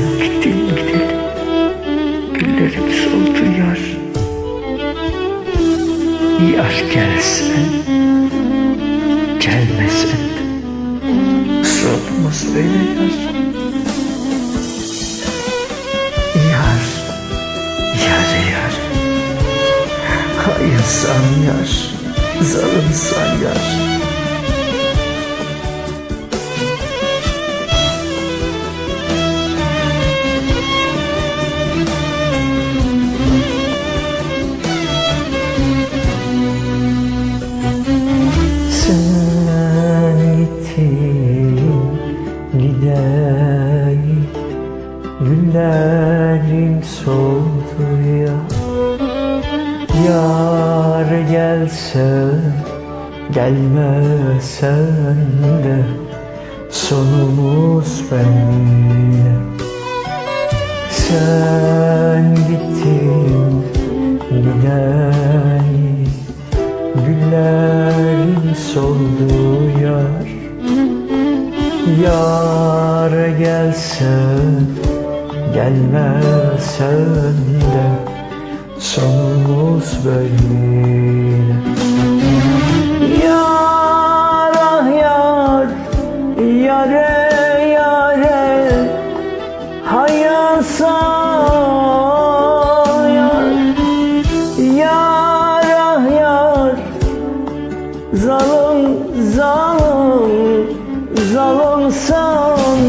Gidelim gidelim. Güllerimiz oldu yar. Yar gelsen, gelmesen de sormaz beni yar. Yar, yar yar. Hayır san yar, zalim san yar. Gideyim Güllerim soldu ya. Yar gelsen gelmesen de Sonumuz benimle. Sen gittin gideyim Güllerin soldu yar Yar gelsen Gelmesen de Sonumuz böyle. Yar ah yar Yare yare Hayasa yar. Yar ah yar Zalim zalim Zalonsam